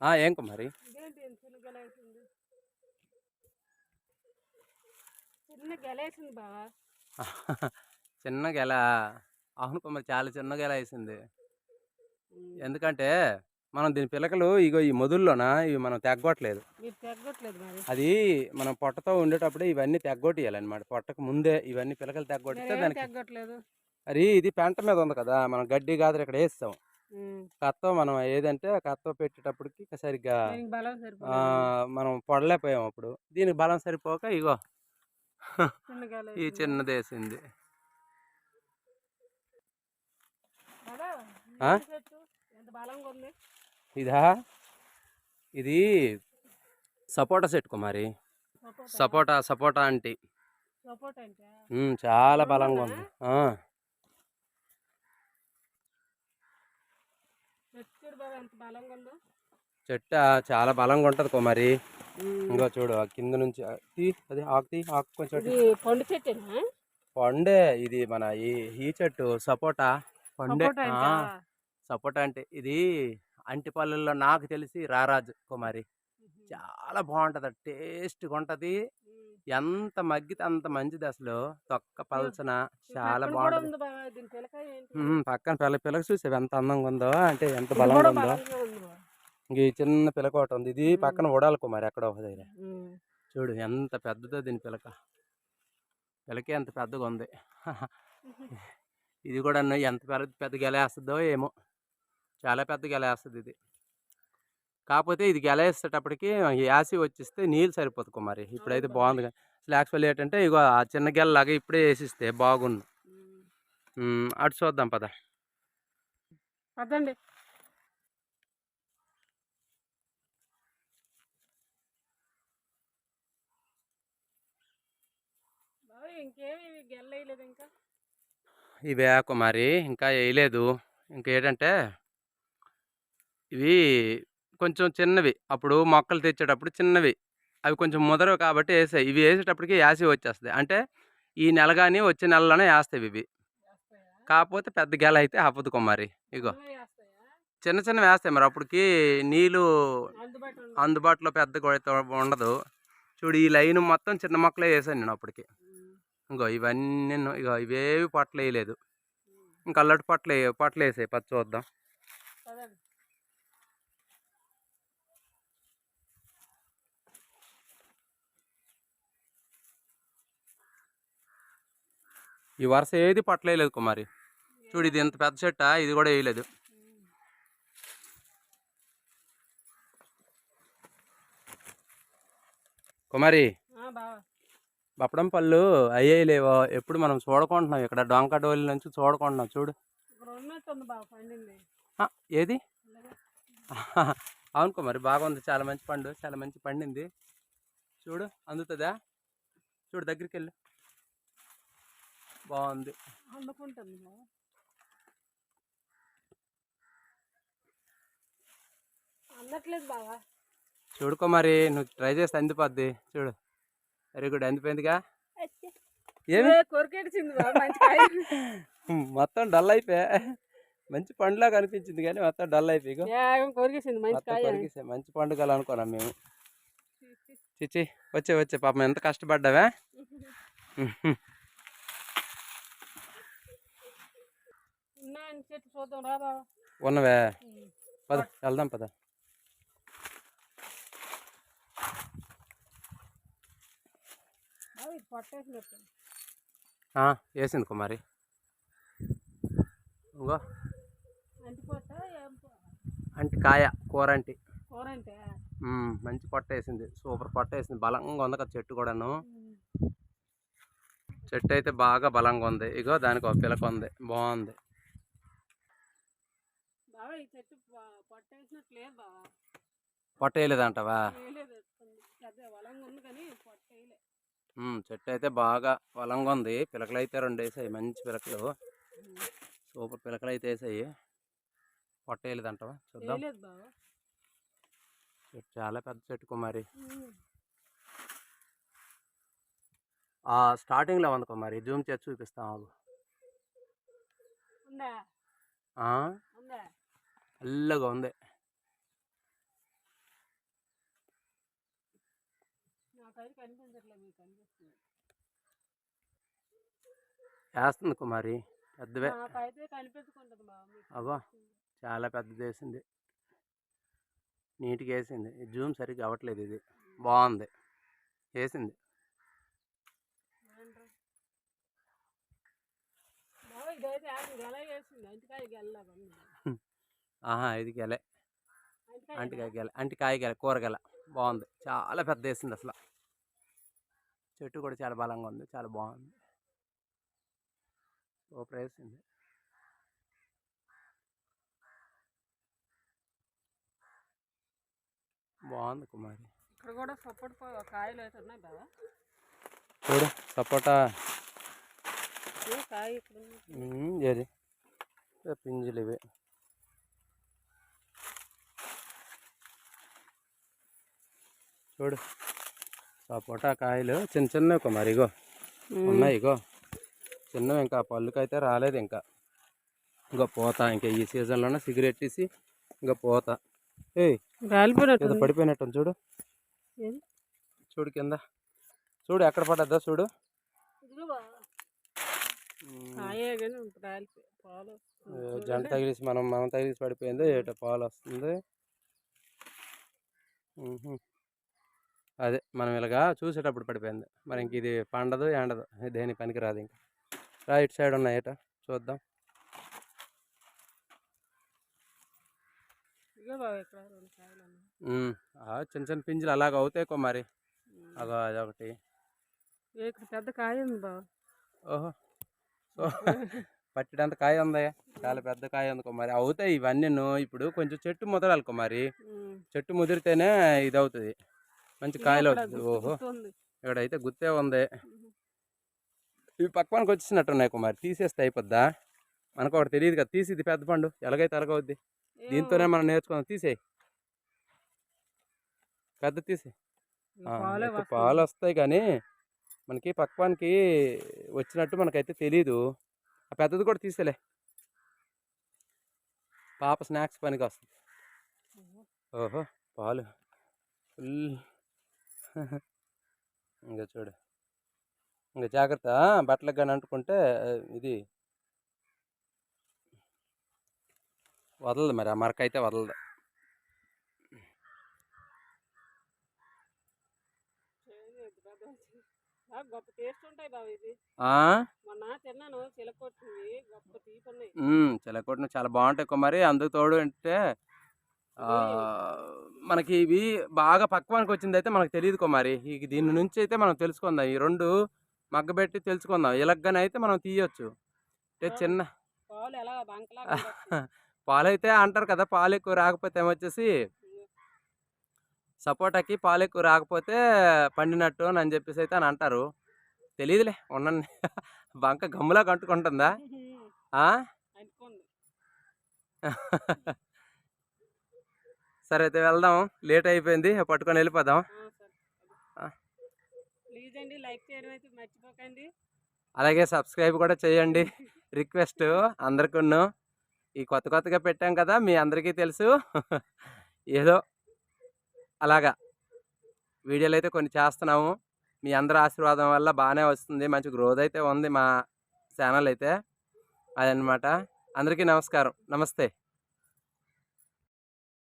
ఆ, ఏం కుమారి చిన్న గెల. అవును కుమారి చాలా చిన్న గెల వేసింది ఎందుకంటే మనం దీని పిలకలు ఇగో ఈ మొదుల్లోన ఇవి మనం తెగ్గొట్టలేదు అది మనం పొట్టతో ఉండేటప్పుడే ఇవన్నీ తెగ్గొట్టియాలన్నమాట. పొట్టకు ముందే ఇవన్నీ పిలకలు తెగ్గొట్టితే దానికి మరి ఇది పెంట మీద ఉంది కదా! మనం గడ్డి గాదర ఇక్కడ వేస్తాం కత్తో మనం ఏదంటే కత్తో పెట్టేటప్పటికి సరిగ్గా మనం పొడలేకపోయాం అప్పుడు. దీనికి బలం సరిపోక ఇగో ఈ చిన్నది వేసింది. ఇదా? ఇది సపోటా చెట్టు కుమారి సపోటా. సపోటా అంటే? చాలా బలంగా ఉంది ఆ, చెట్టు చెట్టు చాలా బలంగా ఉంటుంది కుమారి ఇంకో చూడు కింద నుంచి అది ఆకు తీ ఆకు కొంచెం పండు చెట్టేనా? పండే ఇది మన ఈ ఈ చెట్టు సపోటా. పండే సపోటా ఆ, అంటే? సపోటా అంటే ఇది అంటిపల్లుల్లో నాకు తెలిసి రారాజు కుమారి. చాలా బాగుంటుంది టేస్ట్గా ఉంటుంది. ఎంత మగ్గితే అంత మంచిది అసలు. తొక్క పల్చన చాలా బాగుంటుంది. పక్కన పిల్ల పిల్లకి చూసేవి ఎంత అందంగా ఉందో అంటే ఎంత బలంగా ఉందో. ఇంక ఈ చిన్న పిలక ఒకటి ఉంది. ఇది. పక్కన ఉడాలి కుమారి ఎక్కడ ఒక దగ్గర. చూడు ఎంత పెద్దదో దీని పిలక. పిలకే ఎంత పెద్దగా ఉంది. ఇది కూడా ఎంత పెద్ద పెద్ద గెలేస్తుందో ఏమో. చాలా పెద్ద గెలేస్తుంది ఇది. కాకపోతే ఇది గెలేసేటప్పటికి యాసి వచ్చేస్తే నీళ్ళు సరిపోతుంది కుమారి ఇప్పుడైతే బాగుంది అసలు యాక్చువల్ ఏంటంటే ఇగో ఆ చిన్న గెలలాగా ఇప్పుడే వేసిస్తే. ఉమ్, అటు చూద్దాం పద. ఇంకేమి ఇవి కుమారి ఇంకా? వేయలేదు ఇంకా ఏంటంటే ఇవి కొంచెం చిన్నవి. అప్పుడు మొక్కలు తెచ్చేటప్పుడు చిన్నవి. అవి కొంచెం ముదరవు కాబట్టి వేసాయి ఇవి వేసేటప్పటికి యాసి వచ్చేస్తుంది. అంటే ఈ నెల కానీ వచ్చే నెలలోనే వేస్తాయి ఇవి. కాకపోతే పెద్ద గెల అయితే ఆపదు కుమారి ఇగో. చిన్న చిన్నవి వేస్తాయి మరి. అప్పటికి నీళ్ళు అందుబాటులో పెద్ద ఉండదు. చూడు ఈ లైన్ మొత్తం చిన్న మొక్కలే వేసాను నేను అప్పటికి. ఇంకో ఇవన్నీ ఇగో ఇవేవి పొట్టలు వేయలేదు. ఇంకా అల్లటి పొట్టలు పొట్టలు వేసాయి పచ్చి చూద్దాం ఈ వరుస ఏది పొట్టలు వేయలేదు కుమారి. చూడు ఇది ఎంత పెద్ద చెట్ట ఇది కూడా వేయలేదు. కుమారి బప్పడం పళ్ళు అయ్యాయి లేవో? ఎప్పుడు మనం చూడకుంటున్నాం. ఇక్కడ డొంక డోలి నుంచి చూడకుంటున్నాం. చూడు. ఏది. అవును కుమారి బాగుంది. చాలా మంచి పండు చాలా మంచి పండింది. చూడు అందుతుందా? చూడు దగ్గరికి వెళ్ళు బాగుంది. అందుకుంటుంది బావ అందట్లేదు బావా. చూడు కుమారి నువ్వు ట్రై చేస్తే అందిపోద్ది. చూడు. వెరీ గుడ్ అందిపోయిందిగా? ఏమి కొరికేడిచింది మొత్తం డల్ అయిపోయా? మంచి పండులా కనిపించింది కానీ మొత్తం డల్ అయిపోయి కొరికేసింది మంచి మంచి పండుగలు అనుకున్నాం మేము. చిచి వచ్చే వచ్చే. పాపం ఎంత కష్టపడ్డావా? చెట్టు చూద్దాం రా ఉన్నవే. పద వెళ్దాం పద. వేసింది కుమారి ఇంకో. అంటి కాయ కూర అంటి. మంచి పొట్ట వేసింది. సూపర్ పొట్ట వేసింది. బలంగా ఉంది కదా చెట్టు కూడాను. చెట్టు అయితే బాగా బలంగా ఉంది. ఇగో దానికి ఒక పిలక ఉంది. బాగుంది. ఈ చెట్టు పట్టేసినట్టు లేదు బావ. ఉంది కానీ చెట్టు అయితే బాగా బలంగా ఉంది. పిలకలు అయితే రెండు వేసాయి మంచి పిలకలు. సూపర్ పిలకలు అయితే వేసాయి. పొట్ట వేయలేదంటవా చూద్దాం చెట్టు చాలా పెద్ద చెట్టు కుమారి. స్టార్టింగ్లో ఉంది కుమారి. జూమ్ చేసి చూపిస్తాం అల్లగా ఉంది. వేస్తుంది కుమారి? పెద్దవే. అబ్బా! చాలా పెద్దది వేసింది నీట్గా వేసింది జూమ్ సరిగ్గా అవ్వట్లేదు ఇది. బాగుంది. వేసింది ఆహా! ఇది గెలే. అంటికాయ అంటికాయ గెల అంటికాయ గెల కూరగెల బాగుంది చాలా పెద్ద వేసింది అసలు. చెట్టు కూడా చాలా బలంగా ఉంది. చాలా బాగుంది సూపర్ వేసింది బాగుంది కుమారి. ఇక్కడ కూడా సపోర్ట్ కాయలు అయితే ఉన్నాయి బావ. చూడు సపోటా. కాయ ఉంది. ఏది? పింజులు ఇవి. చూడు. సపోటా కాయలు చిన్న చిన్నవి కుమారి ఇగో. ఉన్నాయి ఇగో. చిన్నవి ఇంకా పళ్ళుకైతే రాలేదు ఇంకా. ఇంకా పోతా ఇంకా ఈ సీజన్లోనే సిగరెట్ తీసి ఇంకా పోతా. ఏయ్ రాలిపోయినట్టు ఏదో పడిపోయినట్టు చూడు? చూడు కింద. చూడు ఎక్కడ పడ్డదా చూడు. ఏ, జంట తగిలిసి మనం మనం తగిలిసి పడిపోయింది ఏట పాలు వస్తుంది. అదే మనం ఇలాగా చూసేటప్పుడు పడిపోయింది. మరి ఇంక ఇది పండదు ఎండదు దేని పనికి రాదు ఇంకా. రైట్ సైడ్ ఉన్నాయి. ఏట చూద్దాం చిన్న చిన్న పింజులు అలాగ అవుతాయి మరి. అగో అదొకటి. పెద్ద కాయ ఉంది బావ ఓహో. పట్టిడంత కాయ ఉంది. చాలా పెద్ద కాయ ఉంది కుమారి అవుతాయి ఇవన్నీ ఇప్పుడు కొంచెం చెట్టు ముదరాలి కుమారి. చెట్టు ముదిరితేనే ఇది అవుతుంది మంచి కాయలు ఓహో. ఇక్కడైతే గుత్తే ఉంది. ఇవి పక్కనకి వచ్చేసినట్టున్నాయి కుమారి. తీసేస్తే అయిపోద్దా? మనకు ఒకటి తెలియదు కదా. తీసి ఇది పెద్ద పండు. ఎలాగైతే ఎలాగవుద్ది? ఏమో, దీంతోనే మనం నేర్చుకుందాం. తీసేయి. పెద్ద తీసి పాలే వస్తాయి. కానీ మనకి పక్వానికి వచ్చినట్టు మనకైతే తెలీదు. ఆ పెద్దది కూడా తీసేలే. పాప స్నాక్స్ పనికి వస్తుంది. ఓహో! పాలు. ఫుల్ ఇంకా చూడు. ఇంకా జాగ్రత్త బట్టలకు కానీ అంటుకుంటే ఇది వదలదు మరి ఆ మరక అయితే వదలదు. చిలకొట్టిన చాలా బాగుంటాయి కుమారి అందుకు తోడు అంటే మనకి ఇవి బాగా పక్వానికి వచ్చింది అయితే మనకు తెలియదు కుమారి. ఈ దీని నుంచి అయితే మనం తెలుసుకుందాం. ఈ రెండు మగ్గబెట్టి తెలుసుకుందాం. ఇలాగనే అయితే మనం తీయొచ్చు. అంటే చిన్న. పాలైతే అంటారు కదా పాలు ఎక్కువ రాకపోతే ఏమొచ్చేసి సపోటాకి పాలు ఎక్కువ రాకపోతే పండినట్టు అని అని చెప్పేసి అయితే అని అంటారు. తెలియదులే ఉండండి బంక గమ్ములా కంటుకుంటుందా సరే అయితే వెళ్దాం. లేట్ అయిపోయింది. పట్టుకొని వెళ్ళిపోదాం. అలాగే సబ్స్క్రైబ్ కూడా చేయండి. రిక్వెస్ట్ అందరికీ ఈ కొత్త కొత్తగా పెట్టాం కదా మీ అందరికీ తెలుసు. ఏదో అలాగా. వీడియోలు అయితే కొన్ని చేస్తున్నాము. మీ అందరి ఆశీర్వాదం వల్ల బాగానే వస్తుంది. మంచి గ్రోత్ అయితే ఉంది మా ఛానల్ అయితే. అదనమాట అందరికీ నమస్కారం. నమస్తే.